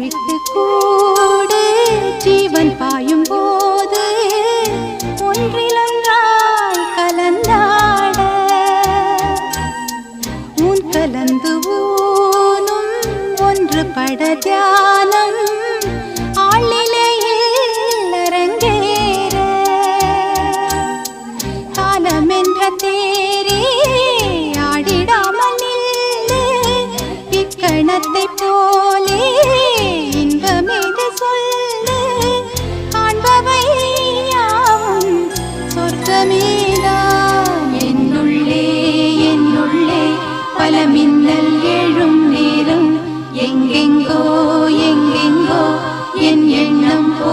விட்டு கூட ஜீவன் பாயும் போது ஒன்றிலொன்றாய் கலந்தாட. உன் கலந்து ஊனும் ஒன்று பட தியானம். ஆளிலையில் அரங்கேற. காலம் என்ற பல மின்னல் எழும் நேரம் எங்கெங்கோ எங்கெங்கோ என் எண்ணம் போ